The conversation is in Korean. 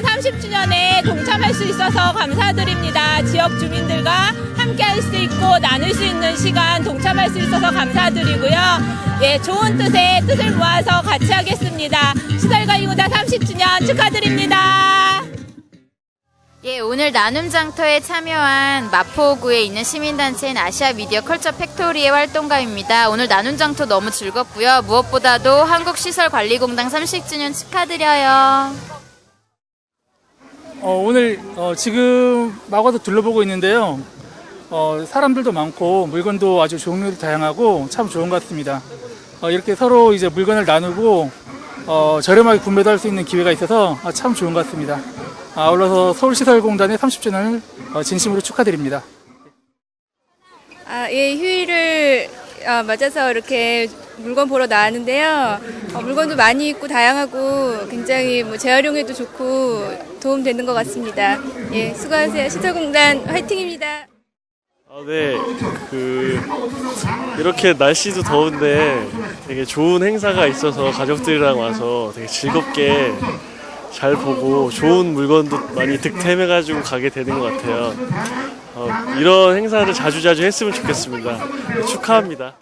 시설공단 30주년에 동참할 수 있어서 감사드립니다. 지역 주민들과 함께 할 수 있고 나눌 수 있는 시간 동참할 수 있어서 감사드리고요. 예, 좋은 뜻에 뜻을 모아서 같이 하겠습니다. 시설관리공단 30주년 축하드립니다. 예, 오늘 나눔 장터에 참여한 마포구에 있는 시민단체인 아시아 미디어 컬처 팩토리의 활동가입니다. 오늘 나눔 장터 너무 즐겁고요. 무엇보다도 한국시설관리공단 30주년 축하드려요. 어, 오늘 어, 지금 마과도 둘러보고 있는데요. 어, 사람들도 많고 물건도 아주 종류도 다양하고 참 좋은 것 같습니다. 어, 이렇게 서로 이제 물건을 나누고 어, 저렴하게 구매도 할 수 있는 기회가 있어서 아, 참 좋은 것 같습니다. 아, 아울러서 서울시설공단의 30주년을 어, 진심으로 축하드립니다. 아, 예, 휴일을 어, 맞아서 이렇게 물건 보러 나왔는데요. 어, 물건도 많이 있고 다양하고 굉장히 뭐 재활용에도 좋고 도움되는 것 같습니다. 예, 수고하세요. 시설공단 화이팅입니다. 아, 네. 그 이렇게 날씨도 더운데 되게 좋은 행사가 있어서 가족들이랑 와서 되게 즐겁게 잘 보고 좋은 물건도 많이 득템해가지고 가게 되는 것 같아요. 어, 이런 행사를 자주자주 했으면 좋겠습니다. 네, 축하합니다.